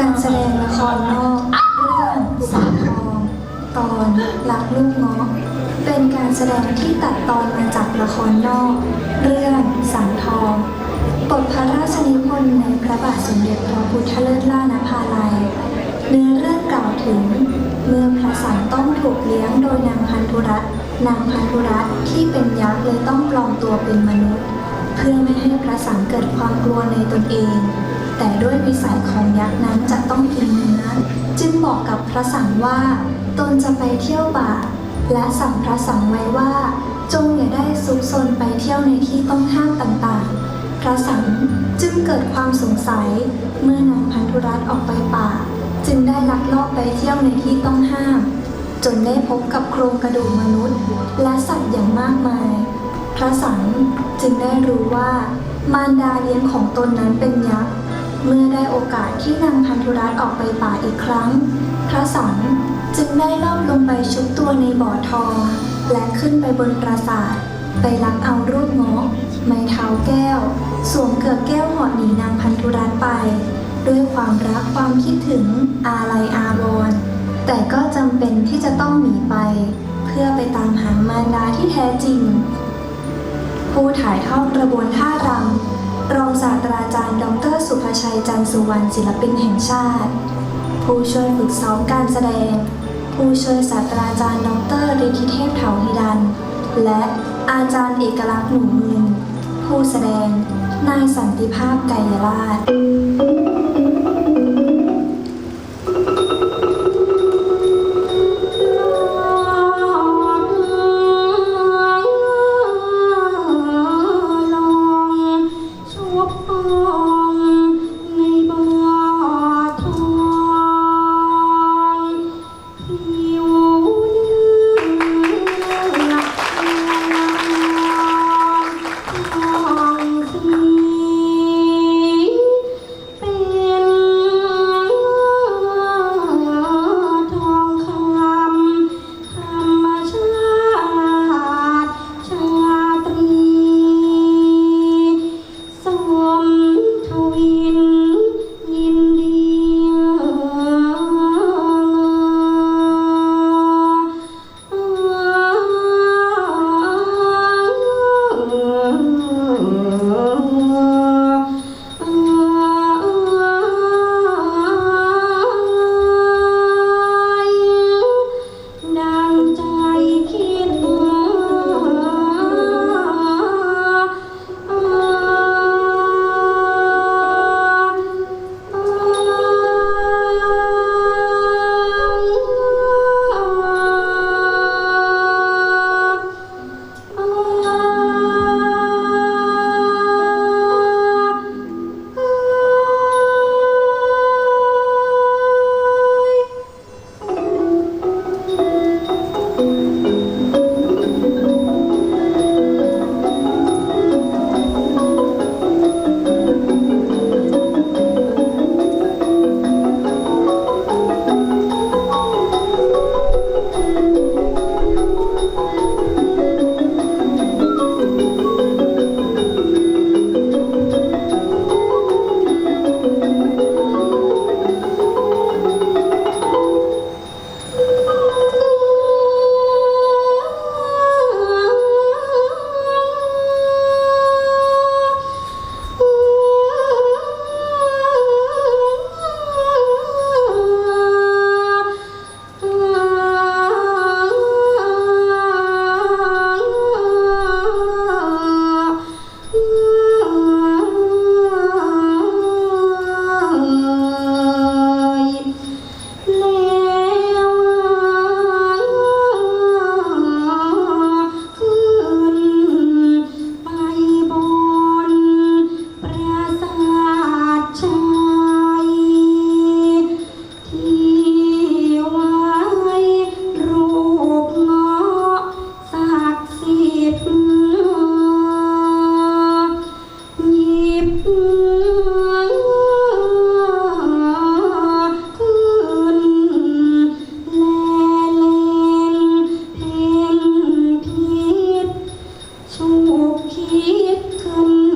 การแสดงละครนอกเรื่องสาวทองตอนรักลูกเงาะเป็นการแสดงที่ตัดตอนมาจากละครนอก เรื่องสังทองบทพระราชนิพนธ์ในพระบาทสมเด็จพระพุทธเลิศล่านภาลัยเนื้อเรื่องกล่าวถึง เมื่อพระสังต้องถูกเลี้ยงโดยนางพันธุรัตน์นางพันธุรัตน์ที่เป็นยักษ์เลยต้องปลอมตัวเป็นมนุษย์ เพื่อไม่ให้พระสังเกิดความกลัวในตนเอง แต่ด้วยวิสัยของยักษ์นั้นจะต้องกินเนื้อ จึงบอกกับพระสังว่า ตนจะไปเที่ยวป่า และสั่งพระสังไว้ว่า จงอย่าได้ซุกซนไปเที่ยวในที่ต้องห้ามต่างๆ พระสังจึงเกิดความสงสัย เมื่อนางพันธุรัตน์ออกไปป่า จึงได้ลักลอบไปเที่ยวในที่ต้องห้าม จนได้พบกับโครงกระดูกมนุษย์ และสัตว์อย่างมากมาย พระสังจึงได้รู้ว่ามารดาเลี้ยงของตนนั้นเป็นยักษ์ เมื่อได้โอกาสที่นางพันธุรัตน์ออกไปป่าอีกครั้ง พระสังจึงได้ลอบลงไปชุบตัวในบ่อทอง และขึ้นไปบนปราสาท ไปลักเอารูปเงาะไม้เท้าแก้ว สวมเกือกแก้วหอดหนีนางพันธุรัตน์ไป ด้วยความรักความคิดถึงอาลัยอาวรณ์แต่ก็จำเป็นที่จะต้องหนีไป เพื่อไปตามหามารดาที่แท้จริง ผู้ถ่ายทอดกระบวนท่ารำ รองศาสตราจารย์ ดร สุภชัยจันสุวรรณศิลปินแห่งชาติ ผู้ช่วยฝึกซ้อมการแสดง ผู้ช่วยศาสตราจารย์ ดรฤทธิเทพเถาฮิดัน และอาจารย์เอกลักษณ์หนูมืนผู้แสดง นายสันติภาพไกยราช തീർക്കും